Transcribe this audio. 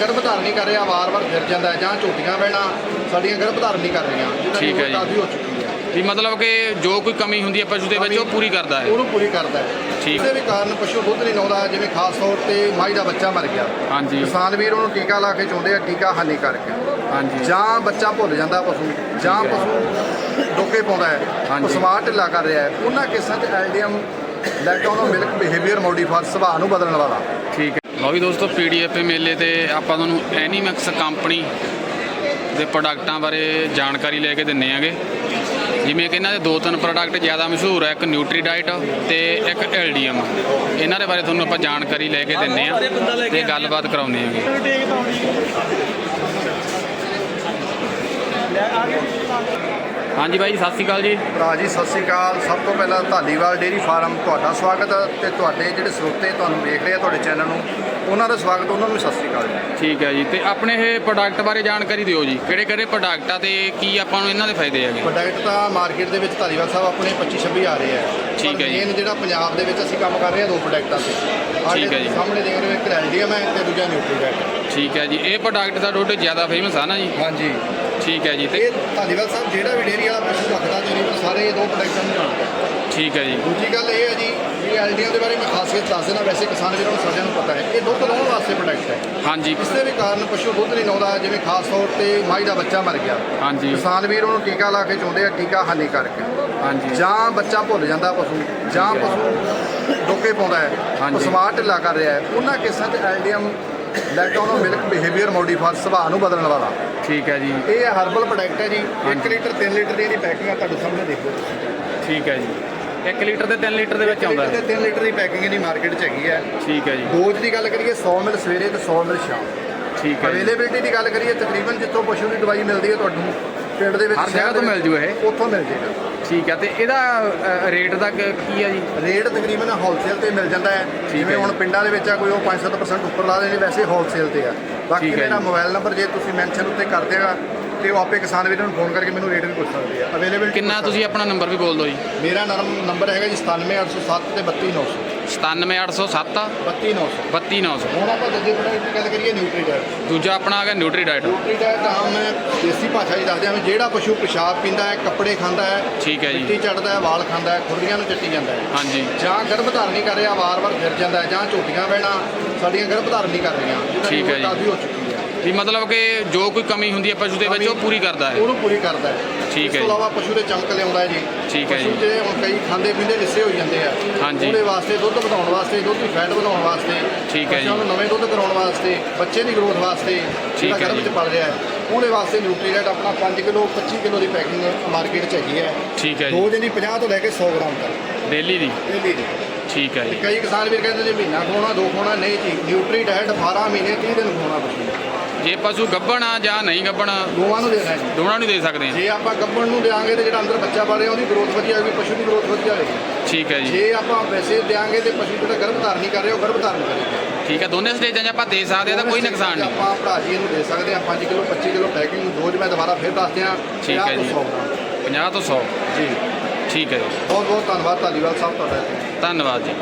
ਗਰਭ ਧਾਰਨ ਨਹੀਂ ਕਰ ਰਿਹਾ ਵਾਰ-ਵਾਰ ਫਿਰ ਜਾਂਦਾ ਹੈ, ਜਾਂ ਝੋਟੀਆਂ ਬਹਿਣਾ ਸਾਡੀਆਂ ਗਰਭ ਧਾਰਨ ਨਹੀਂ ਕਰ ਰਹੀਆਂ ਜਿਹਨਾਂ ਠੀਕ ਹੈ ਜੀ। ਕਾਫੀ ਹੋ ਚੁੱਕੀ ਹੈ। ਵੀ ਮਤਲਬ ਕਿ ਜੋ ਕੋਈ ਕਮੀ ਹੁੰਦੀ ਹੈ ਪਸ਼ੂ ਦੇ ਵਿੱਚ ਉਹ ਪੂਰੀ ਕਰਦਾ ਹੈ। ਉਹਨੂੰ ਪੂਰੀ ਕਰਦਾ ਹੈ। ਠੀਕ। ਕਿਸੇ ਵੀ ਕਾਰਨ ਪਸ਼ੂ ਦੁੱਧ ਨਹੀਂ ਲਾਉਂਦਾ ਜਿਵੇਂ ਖਾਸ ਤੌਰ ਤੇ ਮਾਈ ਦਾ ਬੱਚਾ ਮਰ ਗਿਆ। ਹਾਂਜੀ। ਕਿਸਾਨ ਵੀਰ ਉਹਨੂੰ ਟੀਕਾ ਲਾ ਕੇ ਚਾਹੁੰਦੇ ਆ ਟੀਕਾ ਹਾਨੀ ਕਰਕੇ। ਹਾਂਜੀ। ਜਾਂ ਬੱਚਾ ਭੁੱਲ ਜਾਂਦਾ ਪਸ਼ੂ ਜਾਂ ਠੀਕ ਹੈ। ਪਸ਼ੂ ਡੋਕੇ ਪਾਉਂਦਾ ਹੈ ਹਾਂਜੀ। ਪਸਵਾਰ ਢਿੱਲਾ ਕਰ ਰਿਹਾ ਹੈ। ਉਹਨਾਂ ਕੇਸਾਂ 'ਚ ਐਲਡੀਐਮ ਲੈਕਟੋਨੋ ਮਿਲਕ ਬਿਹੇਵੀਅਰ ਮੋਡੀਫਾਇਰ ਸੁਭਾਅ ਨੂੰ ਬਦਲਣ ਵਾਲਾ। ਠੀਕ ਲਓ ਵੀ ਦੋਸਤੋ ਪੀਡੀਐਫ ਮੇਲੇ ਤੇ ਆਪਾਂ ਤੁਹਾਨੂੰ ਐਨੀਮੈਕਸ ਕੰਪਨੀ ਦੇ ਪ੍ਰੋਡਕਟਾਂ ਬਾਰੇ ਜਾਣਕਾਰੀ ਲੈ ਕੇ ਦਿੰਨੇ ਆਂਗੇ। ਜਿਵੇਂ ਕਿ ਇਹਨਾਂ ਦੇ ਦੋ ਤਿੰਨ ਪ੍ਰੋਡਕਟ ਜ਼ਿਆਦਾ ਮਸ਼ਹੂਰ ਹੈ ਇੱਕ ਨਿਊਟਰੀ ਡਾਈਟ ਤੇ ਇੱਕ ਐਲਡੀਐਮ ਇਹਨਾਂ ਦੇ ਬਾਰੇ ਤੁਹਾਨੂੰ ਆਪਾਂ ਜਾਣਕਾਰੀ ਲੈ ਕੇ ਦਿੰਨੇ ਆ ਤੇ ਗੱਲਬਾਤ ਕਰਾਉਂਦੇ ਆਂਗੇ। ਹਾਂਜੀ ਬਾਈ ਸਤਿ ਸ਼੍ਰੀ ਅਕਾਲ ਜੀ। ਭਰਾ ਜੀ ਸਤਿ ਸ੍ਰੀ ਅਕਾਲ। ਸਭ ਤੋਂ ਪਹਿਲਾਂ ਧਾਲੀਵਾਲ ਡੇਅਰੀ ਫਾਰਮ ਤੁਹਾਡਾ ਸਵਾਗਤ ਹੈ ਤੇ ਤੁਹਾਡੇ ਜਿਹੜੇ ਸਰੋਤੇ ਤੁਹਾਨੂੰ ਵੇਖ ਰਹੇ ਆ ਤੁਹਾਡੇ ਚੈਨਲ ਨੂੰ ਉਹਨਾਂ ਦਾ ਸਵਾਗਤ ਉਹਨਾਂ ਨੂੰ ਸਤਿ ਸ੍ਰੀ ਅਕਾਲ ਜੀ। ਠੀਕ ਹੈ ਜੀ ਤੇ ਆਪਣੇ ਇਹ ਪ੍ਰੋਡਕਟ ਬਾਰੇ ਜਾਣਕਾਰੀ ਦਿਓ ਜੀ। ਕਿਹੜੇ ਕਿਹੜੇ ਪ੍ਰੋਡਕਟ ਆ ਤੇ ਕੀ ਆਪਾਂ ਨੂੰ ਇਹਨਾਂ ਦੇ ਫਾਇਦੇ ਹੈਗੇ? ਪ੍ਰੋਡਕਟ ਤਾਂ ਮਾਰਕੀਟ ਦੇ ਵਿੱਚ ਧਾਲੀਵਾਲ ਸਾਹਿਬ ਆਪਣੇ 25 26 ਆ ਰਹੇ ਆ। ਠੀਕ ਹੈ ਜੀ। ਮੇਨ ਜਿਹੜਾ ਪੰਜਾਬ ਦੇ ਵਿੱਚ ਅਸੀਂ ਕੰਮ ਕਰ ਰਹੇ ਆ ਦੋ ਪ੍ਰੋਡਕਟਾਂ ਤੇ। ਠੀਕ ਹੈ ਜੀ। ਸਾਹਮਣੇ ਦੇਖ ਰਹੇ ਹੋ ਇੱਕ ਐਲਡੀਐਮ ਹੈ ਤੇ ਦੂਜਾ ਨਿਊਟਰੀਡੈਟ ਠੀਕ ਹੈ ਜੀ ਇਹ ਪ੍ਰੋਡਕਟ ਦਾ ਤੁਹਾਡੇ ਜ਼ਿਆਦਾ ਫੇਮਸ ਆ ਨਾ ਜੀ। ਹਾਂਜੀ। ਠੀਕ ਹੈ ਜੀ ਤੇ ਇਹ ਧਾਲੀਵਾਲ ਸਾਹਿਬ ਜਿਹੜਾ ਵੀ ਡੇਅਰੀ ਵਾਲਾ ਪਸ਼ੂ ਰੱਖਦਾ ਤਕਰੀਬਨ ਸਾਰੇ ਇਹ ਦੋ ਪ੍ਰੋਡਕਟਾਂ ਨੂੰ ਜਾਣਦਾ। ਠੀਕ ਹੈ ਜੀ। ਦੂਜੀ ਗੱਲ ਇਹ ਹੈ ਜੀ ਵੀ ਐਲਡੀਐਮ ਦੇ ਬਾਰੇ ਮੈਂ ਖਾਸੀਅਤ ਦੱਸ ਦੇਣਾ ਵੈਸੇ ਕਿਸਾਨ ਵੀਰਾਂ ਨੂੰ ਸਾਰਿਆਂ ਨੂੰ ਪਤਾ ਹੈ ਇਹ ਦੁੱਧ ਲਾਉਣ ਵਾਸਤੇ ਪ੍ਰੋਡਕਟ ਹੈ। ਹਾਂਜੀ। ਕਿਸੇ ਵੀ ਕਾਰਨ ਪਸ਼ੂ ਦੁੱਧ ਨਹੀਂ ਲਾਉਂਦਾ ਜਿਵੇਂ ਖਾਸ ਤੌਰ ਤੇ ਮਾਈ ਦਾ ਬੱਚਾ ਮਰ ਗਿਆ। ਹਾਂਜੀ। ਕਿਸਾਨ ਵੀਰ ਉਹਨੂੰ ਟੀਕਾ ਲਾ ਕੇ ਚਾਹੁੰਦੇ ਆ ਟੀਕਾ ਹਾਨੀ ਕਰਕੇ। ਹਾਂਜੀ। ਜਾਂ ਬੱਚਾ ਭੁੱਲ ਜਾਂਦਾ ਪਸ਼ੂ ਜਾਂ। ਪਸ਼ੂ ਡੋਕੇ ਪਾਉਂਦਾ ਹੈ ਹਾਂਜੀ। ਪਸਵਾਰ ਢਿੱਲਾ ਕਰ ਰਿਹਾ ਹੈ। ਉਹਨਾਂ ਕੇਸਾਂ 'ਚ ਐਲਡੀਐਮ ਲੈਕਟੋਨੋ ਮਿਲਕ ਬਿਹੇਵੀਅਰ ਮੋਡੀਫਾਇਰ ਸੁਭਾਅ ਨੂੰ ਬਦਲਣ ਵਾਲਾ। ਠੀਕ ਹੈ ਜੀ। ਇਹ ਹਰਬਲ ਪ੍ਰੋਡਕਟ ਹੈ ਜੀ। 1 ਹਾਂਜੀ। ਲੀਟਰ 3 ਲੀਟਰ ਦੀ ਇਹਦੀ ਪੈਕਿੰਗ ਆ ਤੁਹਾਡੇ ਸਾਹਮਣੇ ਦੇਖੋ ਠੀਕ ਹੈ ਜੀ। 1 ਲੀਟਰ ਤੇ 3 ਲੀਟਰ ਦੇ ਵਿੱਚ ਆਉਂਦਾ ਇੱਕ ਹੈ ਲੀਟਰ ਤੇ 3 ਲੀਟਰ ਦੀ ਪੈਕਿੰਗ ਇਹਦੀ ਮਾਰਕੀਟ 'ਚ ਹੈਗੀ ਹੈ। ਠੀਕ ਹੈ ਜੀ। ਡੋਜ਼ ਦੀ ਗੱਲ ਕਰੀਏ 100 ਮਿਲ ਸਵੇਰੇ ਤੇ 100 ਮਿਲ ਸ਼ਾਮ। ਠੀਕ ਹੈ ਅਵੇਲੇਬਿਲਟੀ ਦੀ ਗੱਲ ਕਰੀਏ ਤਕਰੀਬਨ ਜਿੱਥੋਂ ਪਸ਼ੂ ਦੀ ਦਵਾਈ ਮਿਲਦੀ ਹੈ ਤੁਹਾਨੂੰ ਪਿੰਡ ਦੇ ਵਿੱਚ ਹਰ ਜਗ੍ਹਾ ਸ਼ਹਿਰ ਤੋਂ ਮਿਲ ਜੂ ਇਹ? ਉੱਥੋਂ ਮਿਲ ਜੇਗਾ। ਠੀਕ ਹੈ ਤੇ ਇਹਦਾ ਅ, ਰੇਟ ਦਾ ਕ- ਕੀ ਹੈ ਜੀ ਰੇਟ ਤਕਰੀਬਨ ਹੋਲਸੇਲ ਤੇ ਮਿਲ ਜਾਂਦਾ ਹੈ ਜਿਵੇਂ ਹੁਣ। ਪਿੰਡਾਂ ਦੇ ਵਿੱਚ ਆ ਕੋਈ ਉਹ 5-7% ਉੱਪਰ ਲਾ ਦੇਣੇ ਵੈਸੇ ਹੋਲਸੇਲ ਤੇ ਆ ਬਾਕੀ ਠੀਕ ਹੈ ਮੇਰਾ ਜੀ। ਮੋਬਾਈਲ ਨੰਬਰ ਜੇ ਤੁਸੀਂ ਮੈਂਸ਼ਨ ਉੱਤੇ ਕਰ ਦਿਆਗਾ ਤੇ ਉਹ ਆਪੇ ਕਿਸਾਨ ਵੀਰਾਂ ਨੂੰ ਫੋਨ ਕਰਕੇ ਮੈਨੂੰ ਰੇਟ ਵੀ ਪੁੱਛ ਸਕਦੇ ਆ। ਅਵੇਲੇਬਿਲਟੀ ਕਿੰਨਾ ਤੁਸੀਂ ਆਪਣਾ ਨੰਬਰ ਵੀ ਬੋਲ ਦਿਓ ਜੀ। ਮੇਰਾ ਨਰਮ ਨੰਬਰ ਹੈਗਾ ਜੀ 97807 ਤੇ 32900 97807 32900 32900 ਹੁਣ ਆਪਾਂ ਦੂਜੇ ਪ੍ਰੋਡਕਟ ਦੀ ਗੱਲ ਕਰੀਏ ਨਿਊਟਰੀਡਾਇਟ ਦੂਜਾ ਆਪਣਾ ਆ ਗਿਆ ਨਿਊਟਰੀ ਡਾਈਟ ਨਿਊਟਰੀਡਾਇਟ ਆਮ ਮੈਂ ਦੇਸੀ ਭਾਸ਼ਾ 'ਚ ਦੱਸਦਿਆਂ ਵੀ ਜਿਹੜਾ ਪਸ਼ੂ ਪਿਸ਼ਾਬ ਪੀਂਦਾ ਹੈ ਕੱਪੜੇ ਖਾਂਦਾ ਹੈ ਠੀਕ ਹੈ ਜੀ। ਮਿੱਟੀ ਚੜਦਾ ਹੈ ਵਾਲ ਖਾਂਦਾ ਹੈ ਖੁਰਲੀਆਂ ਨੂੰ ਚੱਟੀ ਜਾਂਦਾ ਹੈ। ਹਾਂਜੀ। ਜਾਂ ਗਰਭ ਧਾਰਨ ਨਹੀਂ ਕਰ ਰਿਹਾ ਵਾਰ-ਵਾਰ ਫਿਰ ਜਾਂਦਾ ਹੈ ਜਾਂ ਝੋਟੀਆਂ ਬਹਿਣਾ ਸਾਡੀਆਂ ਗਰਭ ਧਾਰਨ ਨਹੀਂ ਕਰ ਰਹੀਆਂ। ਠੀਕ ਹੈ ਜੀ। ਕਾਫੀ ਹੋ ਚੁੱਕੀ ਹੈ ਵੀ ਮਤਲਬ ਕਿ ਜੋ ਕੋਈ ਕਮੀ ਹੁੰਦੀ ਹੈ ਪਸ਼ੂ ਦੇ ਵਿੱਚ ਉਹ ਪੂਰੀ ਕਰਦਾ ਹੈ ਉਹਨੂੰ ਪੂਰੀ ਕਰਦਾ ਹੈ ਠੀਕ ਇਸ ਹੈ ਤੋਂ ਜੀ। ਇਲਾਵਾ ਪਸ਼ੂ ਦੇ ਚਮਕ ਲਿਆਉਂਦਾ ਹੈ ਜੀ ਠੀਕ ਹੈ ਪਸ਼ੂ ਜੀ। ਜਿਹੜੇ ਹੁਣ ਕਈ ਖਾਂਦੇ ਪੀਂਦੇ ਲਿੱਸੇ ਹੋਈ ਜਾਂਦੇ ਆ ਹਾਂਜੀ। ਉਹਦੇ ਵਾਸਤੇ ਦੁੱਧ ਵਧਾਉਣ ਵਾਸਤੇ ਦੁੱਧ ਦੀ ਫੈਟ ਵਧਾਉਣ ਵਾਸਤੇ ਠੀਕ ਹੈ ਜੀ। ਨੂੰ ਨਵੇਂ ਦੁੱਧ ਕਰਾਉਣ ਵਾਸਤੇ ਬੱਚੇ ਦੀ ਗਰੋਥ ਵਾਸਤੇ ਜਿਹੜਾ ਹੈ ਗਰਭ ਜੀ। 'ਚ ਪਲ ਰਿਹਾ ਹੈ ਉਹਦੇ ਵਾਸਤੇ ਨਿਊਟਰੀਡੈਟ ਆਪਣਾ 5 ਕਿਲੋ 25 ਕਿਲੋ ਦੀ ਪੈਕਿੰਗ ਮਾਰਕੀਟ 'ਚ ਹੈਗੀ ਹੈ ਠੀਕ ਹੈ ਜੀ ਦੋ ਦਿਨ ਦੀ 50 ਤੋਂ ਲੈ ਕੇ 100 ਗ੍ਰਾਮ ਤੱਕ ਡੇਲੀ ਦੀ ਡੇਲੀ ਦੀ ਠੀਕ ਹੈ ਜੀ। ਕਈ ਕਿਸਾਨ ਵੀਰ ਕਹਿੰਦੇ ਜੀ ਮਹੀਨਾ ਖਵਾਉਣਾ ਦੋ ਖਵਾਉਣਾ ਨਹੀਂ ਜੀ। ਨਿਊਟਰੀ ਡਾਇਟ 12 ਮਹੀਨੇ 30 ਦਿਨ ਖਵਾਉਣਾ ਪਸ਼ੂ ਨੂੰ। ਜੇ ਪਸ਼ੂ ਗੱਭਣ ਆ ਜਾਂ ਨਹੀਂ ਗੱਭਣ ਦੋਵਾਂ ਨੂੰ ਦੇਣਾ ਹੈ ਜੀ। ਦੋਵਾਂ ਨੂੰ ਦੇ ਸਕਦੇ ਆ। ਜੇ ਆਪਾਂ ਗੱਭਣ ਨੂੰ ਦੇਾਂਗੇ ਤੇ ਜਿਹੜਾ ਅੰਦਰ ਬੱਚਾ ਪਾ ਰਿਹਾ ਉਹਦੀ ਗਰੋਥ ਵਧੀਆ ਹੋਏਗੀ ਪਸ਼ੂ ਦੀ ਗਰੋਥ ਵਧੀਆ ਹੋਏਗੀ। ਠੀਕ ਹੈ ਜੀ। ਜੇ ਆਪਾਂ ਵੈਸੇ ਦੇਾਂਗੇ ਤੇ ਪਸ਼ੂ ਜਿਹੜਾ ਗਰਭ ਧਾਰਨ ਨਹੀਂ ਕਰ ਰਿਹਾ ਉਹ ਗਰਭ ਧਾਰਨ ਕਰੇਗਾ ਠੀਕ ਹੈ ਦੋਨੇ ਸਟੇਜਾਂ 'ਚ ਆਪਾਂ ਦੇ ਸਕਦੇ ਆ ਤਾਂ ਕੋਈ ਨੁਕਸਾਨ ਨਹੀਂ। ਆਪਾਂ ਭਰਾ ਜੀ ਇਹਨੂੰ ਦੇ ਸਕਦੇ ਹਾਂ 5 ਕਿਲੋ 25 ਕਿਲੋ ਪੈਕਿੰਗ ਡੋਜ਼ ਮੈਂ ਦੁਬਾਰਾ ਫਿਰ ਦੱਸ ਦਿਆਂ ਠੀਕ ਹੈ 50 ਜੀ। ਤੋਂ 100 ਗ੍ਰਾਮ। 50 ਤੋਂ 100 ਜੀ। ਠੀਕ ਹੈ ਜੀ। ਬਹੁਤ ਬਹੁਤ ਧੰਨਵਾਦ ਧਾਲੀਵਾਲ ਸਾਹਿਬ ਤੁਹਾਡਾ। ਧੰਨਵਾਦ ਜੀ।